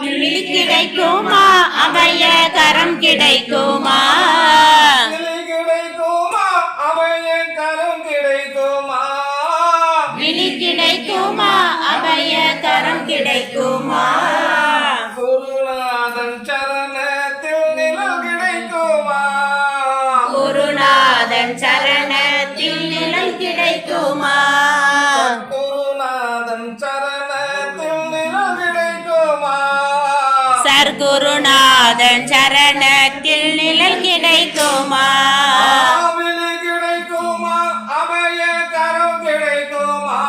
கிடைக்குமா? அபய கரம் கிடைக்குமா? சர்க்குருநாதன் சரணத்தில் நிழல் கிடைக்குமா? கிடைக்குமா? அபய கரம் கிடைக்குமா?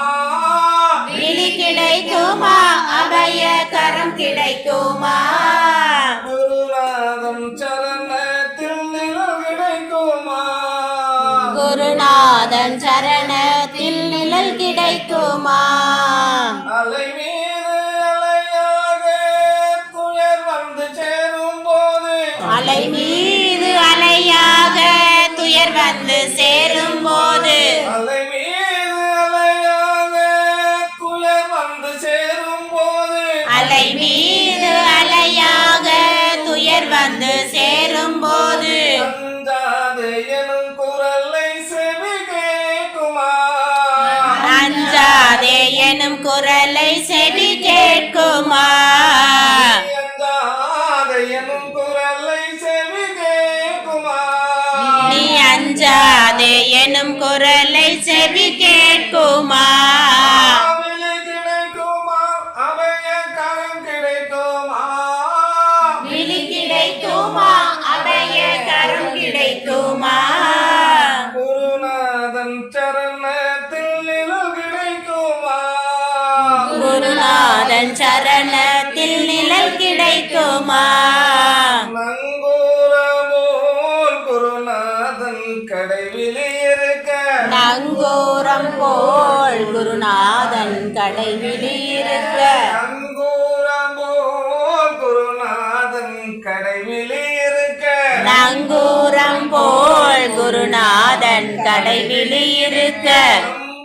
விழி கிடைக்குமா? அபய கரம் கிடைக்குமா? குருநாதன் சரணத்தில் நிழல் கிடைக்குமா? குருநாதன் சரணத்தில் நிழல் கிடைக்குமா? அலை அலை மீது அலையாக துயர் வந்து சேரும் போது அலை மீது அலையாக துயர் வந்து சேரும் போது அலை மீது அலையாக துயர் வந்து சேரும் போது அஞ்சாது எனும் குரலை செவி கேட்குமா? அஞ்சாதே எனும் குரலை செவி குரலை செவி கேட்குமா? நீ அஞ்சாதே எனும் குரலை செவி கேட்குமா? குருநாதன் சரணத்தில் நிழல் கிடைக்குமா? இருக்க. நங்கூரமோல் குருநாதன் கடைவிலி இருக்க. நங்கூரம் போல் குருநாதன்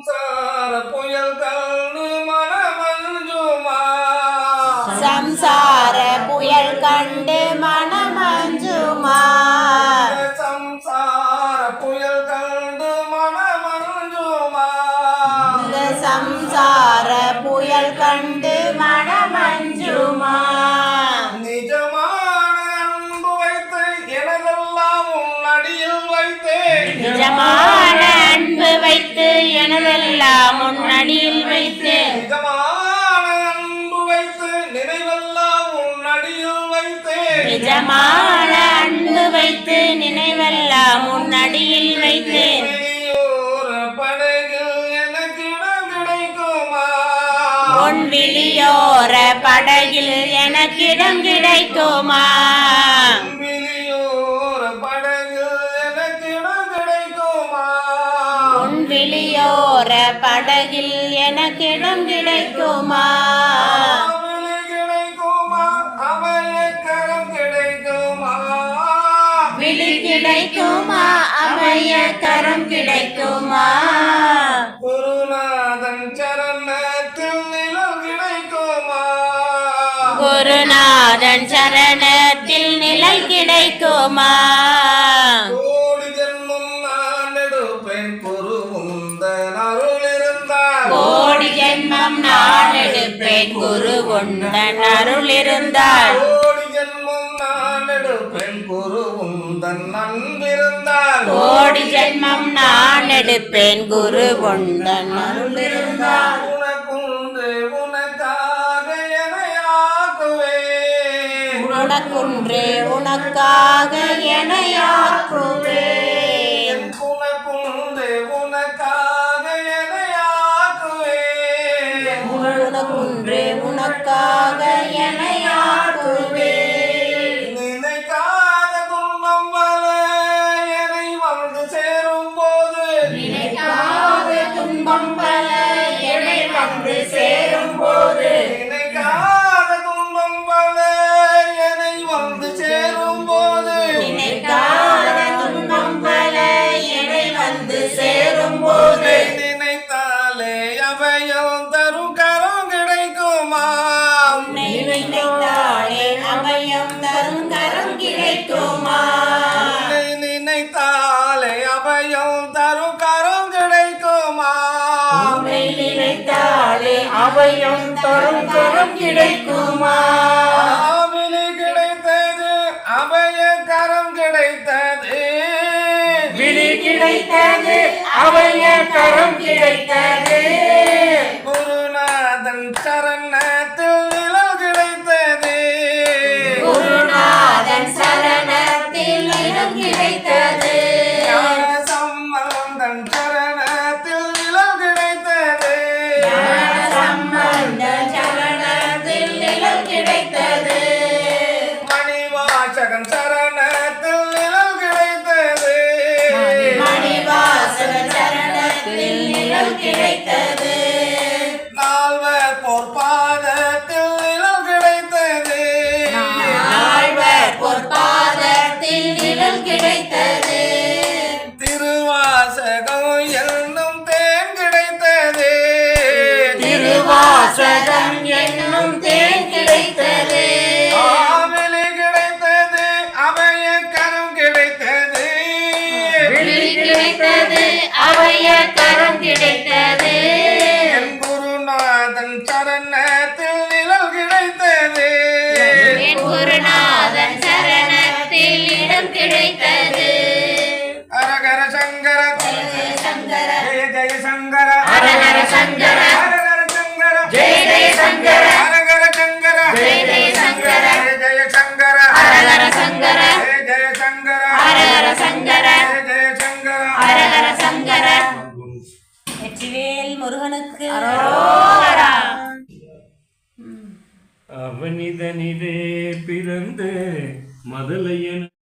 சம்சார புயல் கண்டு மனமஞ்சுமா. சம்சார புயல் கண்டு மனமஞ்சுமா நிஜமான அன்பு வைத்து நினைவெல்லாம் வைத்து எனக்கு இடம் கிடைக்குமா? உன் விழியோர படகில் எனக்கிடம் கிடைக்குமா? உன் விழியோர படகில் எனக்கிடம் கிடைக்குமா? விழி கிடைக்குமா? அபய கரம் கிடைக்குமா? குருநாதன் சரணத்தில் நிழல் கிடைக்குமா? குருநாதன் சரணத்தில் நிழல் கிடைக்குமா? கோடி ஜென்மம் நான் எடுப்பேன் குரு உந்தன் அருள் இருந்தால் கோடி ஜென்மம் நான் எடுப்பேன் குரு இருந்தால் கோடி ஜென்மம் நான் எடுப்பேன் குரு உந்தன் அன்பிருந்தால் உனக்குண்டு உனக்காக எனையாக்குவேன் உனக்குன்றே உனக்காக எனையாக்குவேன் அவையும் தரும் தரும் கிடைக்குமா? ஆவிலி கிடைத்தது அபய கரம் கிடைத்தது. விழி கிடைத்தது அவைய கரம் கிடைத்தது. குருநாதன் சரணத்தில் சங்கர. ஜெய ஜெய சங்கர. ஹரஹர சங்கர. ஹரஹர சங்கர. ஜெய ஜெய சங்கர. ஹரஹர சங்கர. ஜெய ஜெய சங்கர. ஜெய ஜெய சங்கர. ஹரஹர சங்கர. ஜெய ஜெய சங்கர. ஹரஹர சங்கர. ஜெய ஜெய சங்கர. ஹரஹர சங்கர. வெற்றிவேல் முருகனுக்கு. அரோகரா. அவனிதனிலே பிறந்த மதலையன்